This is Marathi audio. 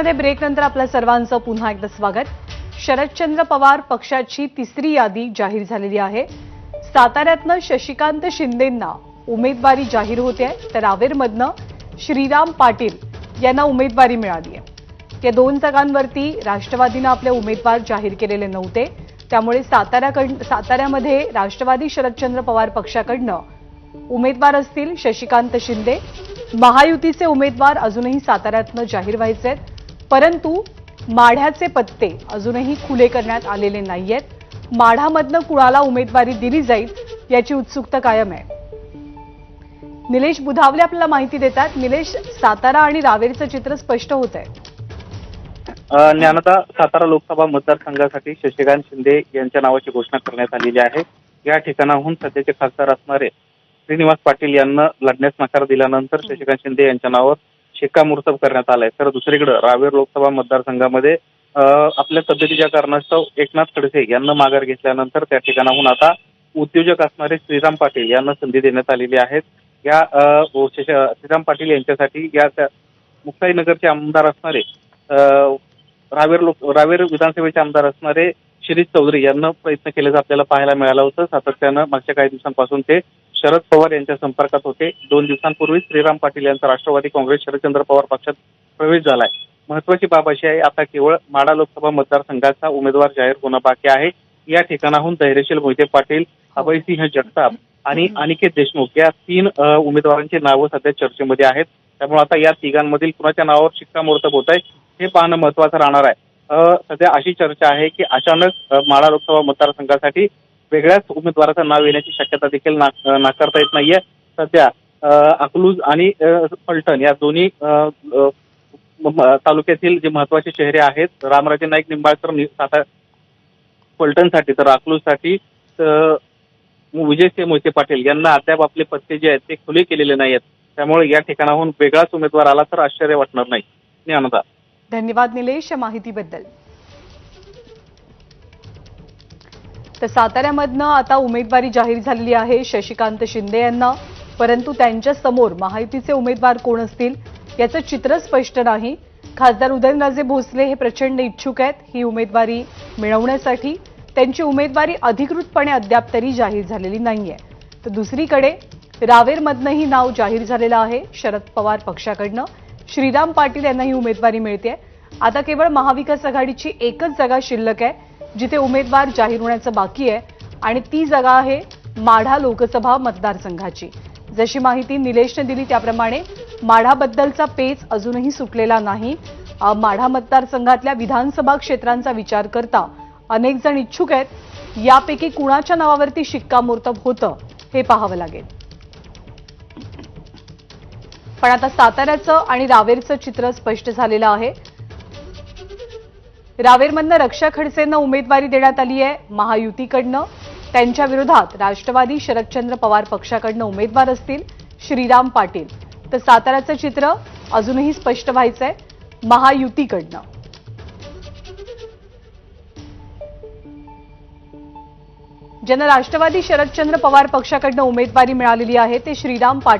मध्ये ब्रेकनंतर आपल्या सर्वांचं पुन्हा एकदा स्वागत. शरदचंद्र पवार पक्षाची तिसरी यादी जाहीर झालेली आहे. साताऱ्यातनं शशिकांत शिंदेंना उमेदवारी जाहीर होते तर रावेरमधनं श्रीराम पाटील यांना उमेदवारी मिळाली आहे. या दोन जागांवरती राष्ट्रवादीनं आपले उमेदवार जाहीर केलेले नव्हते. त्यामुळे साताऱ्याकड साताऱ्यामध्ये राष्ट्रवादी शरदचंद्र पवार पक्षाकडनं उमेदवार असतील शशिकांत शिंदे. महायुतीचे उमेदवार अजूनही साताऱ्यातनं जाहीर व्हायचे आहेत. परंतु माढ्याचे पत्ते अजूनही खुले करण्यात आलेले नाहीयेत. माढामधनं कुणाला उमेदवारी दिली जाईल याची उत्सुकता कायम आहे. निलेश बुधावले आपल्याला माहिती देतात. निलेश सातारा आणि रावेरचं चित्र स्पष्ट होत आहे. ज्ञानता सातारा लोकसभा मतदारसंघासाठी शशिकांत शिंदे यांच्या नावाची घोषणा करण्यात आलेली आहे. या ठिकाणाहून सध्याचे खासदार असणारे श्रीनिवास पाटील यांना लढण्यास नकार दिल्यानंतर शशिकांत शिंदे यांच्या नावावर शिक्कामोर्तब करण्यात आलाय. तर दुसरीकडे रावेर लोकसभा मतदारसंघामध्ये आपल्या तब्येतीच्या कारणास्तव एकनाथ खडसे यांना माघार घेतल्यानंतर त्या ठिकाणाहून आता उद्योजक असणारे श्रीराम पाटील यांना संधी देण्यात आलेली आहे या श्रीराम पाटील यांच्यासाठी या मुक्ताईनगरचे आमदार असणारे रावेर लोक रावेर विधानसभेचे आमदार असणारे शिरीष चौधरी यांना प्रयत्न केल्याचं आपल्याला पाहायला मिळालं होतं. सातत्यानं मागच्या काही दिवसांपासून ते शरद पवार यांच्या संपर्कात होते. दोन दिवसांपूर्वी श्रीराम पाटील यांचा राष्ट्रवादी काँग्रेस शरदचंद्र पवार पक्षात प्रवेश झालाय. महत्वाची बाब अशी आहे आता केवळ माडा लोकसभा मतदारसंघाचा उमेदवार जाहीर होणं बाकी आहे. या ठिकाणाहून धैर्यशील मोहिते पाटील अभयसिंह जगताप आणि अनिकेत देशमुख या तीन उमेदवारांची नावं सध्या चर्चेमध्ये आहेत. त्यामुळे आता या तिघांमधील कुणाच्या नावावर शिक्कामोर्तब होत आहे हे पाहणं महत्वाचं राहणार आहे. सध्या अशी चर्चा आहे की अचानक माळा लोकसभा मतदारसंघासाठी वेगळ्याच उमेदवाराचं नाव येण्याची शक्यता देखील नाकारता येत नाहीये. सध्या अकलूज आणि फलटण या दोन्ही तालुक्यातील जे महत्त्वाचे चेहरे आहेत रामराजे नाईक निंबाळकर फलटणसाठी तर अकलूजसाठी विजय विजयसिंह मोहिते पाटील यांना अद्याप आपले पत्ते जे आहेत ते खुले केलेले नाही आहेत त्यामुळे या ठिकाणाहून वेगळाच उमेदवार आला तर आश्चर्य वाटणार नाही. धन्यवाद निलेश या माहितीबद्दल. तर साताऱ्यामधनं आता उमेदवारी जाहीर झालेली आहे शशिकांत शिंदे यांना. परंतु त्यांच्यासमोर महायुतीचे उमेदवार कोण असतील याचं चित्र स्पष्ट नाही. खासदार उदयनराजे भोसले हे प्रचंड इच्छुक आहेत. ही उमेदवारी मिळवण्यासाठी त्यांची उमेदवारी अधिकृतपणे अद्याप तरी जाहीर झालेली नाहीये. तर दुसरीकडे रावेरमधनंही नाव जाहीर झालेलं आहे शरद पवार पक्षाकडनं. श्रीराम पाटील यांना ही उमेदवारी मिळते आता केवळ महाविकास आघाडीची एकच जागा शिल्लक आहे. जिथे उमेदवार जाहीर होण्याचं बाकी आहे आणि ती जागा आहे माढा लोकसभा मतदारसंघाची. जशी माहिती निलेशने दिली त्याप्रमाणे माढाबद्दलचा पेच अजूनही सुटलेला नाही. माढा मतदारसंघातल्या विधानसभा क्षेत्रांचा विचार करता अनेक जण इच्छुक आहेत. यापैकी कुणाच्या नावावरती शिक्कामोर्तब होतं हे पाहावं लागेल. पण आता साताऱ्याचं आणि रावेरचं चित्र स्पष्ट झालेलं आहे. रावेरमधनं रक्षा खडसेंना उमेदवारी देण्यात आली आहे. महायुतीकडनं त्यांच्या विरोधात राष्ट्रवादी शरदचंद्र पवार पक्षाकडनं उमेदवार असतील श्रीराम पाटील. तर साताऱ्याचं चित्र अजूनही स्पष्ट व्हायचंय. महायुतीकडनं. ज्यांना राष्ट्रवादी शरदचंद्र पवार पक्षाकडनं उमेदवारी मिळालेली आहे ते श्रीराम पाटील.